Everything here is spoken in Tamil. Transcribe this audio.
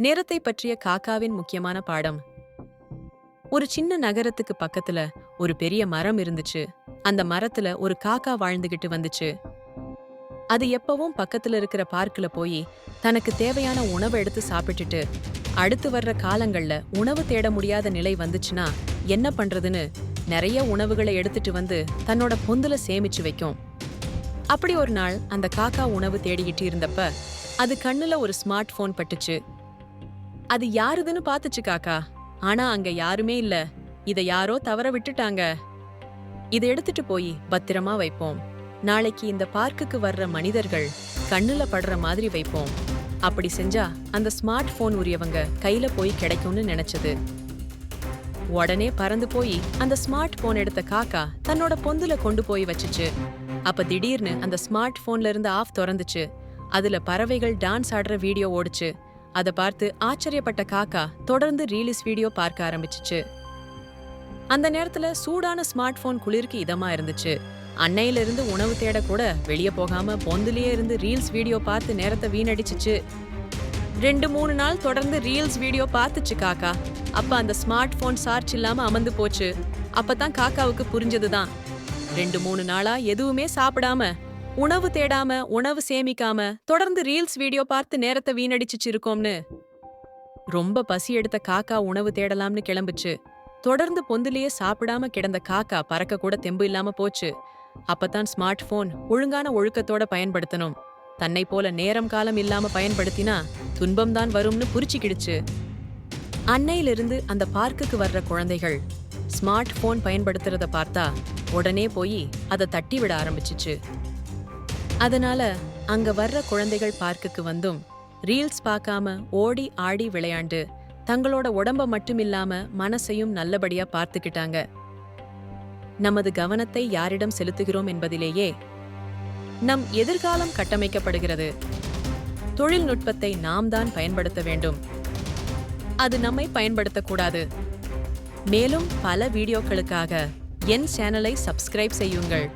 நேரத்தை பற்றிய காக்காவின் முக்கியமான பாடம். ஒரு சின்ன நகரத்துக்கு பக்கத்துல ஒரு பெரிய மரம் இருந்துச்சு. அந்த மரத்துல ஒரு காக்கா வாழ்ந்துகிட்டு வந்துச்சு. அது எப்பவும் பக்கத்துல இருக்கிற பார்க்கில் போய் தனக்கு தேவையான உணவை எடுத்து சாப்பிட்டுட்டு அடுத்து வர்ற காலங்கள்ல உணவு தேட முடியாத நிலை வந்துச்சுன்னா என்ன பண்றதுன்னு நிறைய உணவுகளை எடுத்துட்டு வந்து தன்னோட பொந்துல சேமிச்சு வைக்கும். அப்படி ஒரு நாள் அந்த காக்கா உணவு தேடிக்கிட்டு இருந்தப்ப அது கண்ணுல ஒரு ஸ்மார்ட் போன் பட்டுச்சு. அது யாருதுன்னு பாத்துச்சு காக்கா. ஆனா அங்க யாருமே இல்ல. இத யாரோ தவற விட்டுட்டாங்க. இதை எடுத்துட்டு போய் பத்திரமா வைப்போம். நாளைக்கு இந்த பார்க்குக்கு வர்ற மனிதர்கள் கண்ணுல படுற மாதிரி வைப்போம். அப்படி செஞ்சா அந்த ஸ்மார்ட் போன் உரியவங்க கையில போய் கிடைக்கும்னு நினைச்சது. உடனே பறந்து போய் அந்த ஸ்மார்ட் போன் எடுத்த காக்கா தன்னோட பொந்துல கொண்டு போய் வச்சுச்சு. அப்ப திடீர்னு அந்த ஸ்மார்ட் போன்ல இருந்து ஆஃப் திறந்துச்சு. அதுல பறவைகள் டான்ஸ் ஆடுற வீடியோ ஓடுச்சு. அதை பார்த்து ஆச்சரியப்பட்ட காக்கா தொடர்ந்து ரீலிஸ் வீடியோ பார்க்க ஆரம்பிச்சிச்சு. அந்த நேரத்துல சூடான ஸ்மார்ட் போன் குளிருக்கு இதமா இருந்துச்சு. அன்னையில இருந்து உணவு தேட கூட வெளியே போகாம பொந்துலயே இருந்து ரீல்ஸ் வீடியோ பார்த்து நேரத்தை வீணடிச்சிச்சு. ரெண்டு மூணு நாள் தொடர்ந்து ரீல்ஸ் வீடியோ பார்த்துச்சு காக்கா. அப்ப அந்த ஸ்மார்ட் போன் சார்ஜ் இல்லாம அமர்ந்து போச்சு. அப்பதான் காக்காவுக்கு புரிஞ்சதுதான். ரெண்டு மூணு நாளா எதுவுமே சாப்பிடாம உணவு தேடாம உணவு சேமிக்காம தொடர்ந்து ரீல்ஸ் வீடியோ பார்த்து நேரத்தை வீணடிச்சுச்சு இருக்கோம்னு ரொம்ப பசி எடுத்த காக்கா உணவு தேடலாம்னு கிளம்புச்சு. தொடர்ந்து பொந்திலேயே சாப்பிடாம கிடந்த காக்கா பறக்க கூட தெம்பு இல்லாம போச்சு. அப்பதான் ஸ்மார்ட் போன் ஒழுங்கான ஒழுக்கத்தோட பயன்படுத்தணும். தன்னை போல நேரம் காலம் இல்லாம பயன்படுத்தினா துன்பம்தான் வரும்னு புரிச்சுக்கிடுச்சு. அன்னையிலிருந்து அந்த பார்க்குக்கு வர்ற குழந்தைகள் ஸ்மார்ட் போன் பயன்படுத்துறத பார்த்தா உடனே போய் அதை தட்டி விட ஆரம்பிச்சுச்சு. அதனால அங்க வர்ற குழந்தைகள் பார்க்குக்கு வந்தும் ரீல்ஸ் பார்க்காம ஓடி ஆடி விளையாண்டு தங்களோட உடம்ப மட்டும் இல்லாம மனசையும் நல்லபடியா பார்த்துக்கிட்டாங்க. நமது கவனத்தை யாரிடம் செலுத்துகிறோம் என்பதிலேயே நம் எதிர்காலம் கட்டமைக்கப்படுகிறது. தொழில்நுட்பத்தை நாம் தான் பயன்படுத்த வேண்டும். அது நம்மை பயன்படுத்தக்கூடாது. மேலும் பல வீடியோக்களுக்காக என் சேனலை சப்ஸ்கிரைப் செய்யுங்கள்.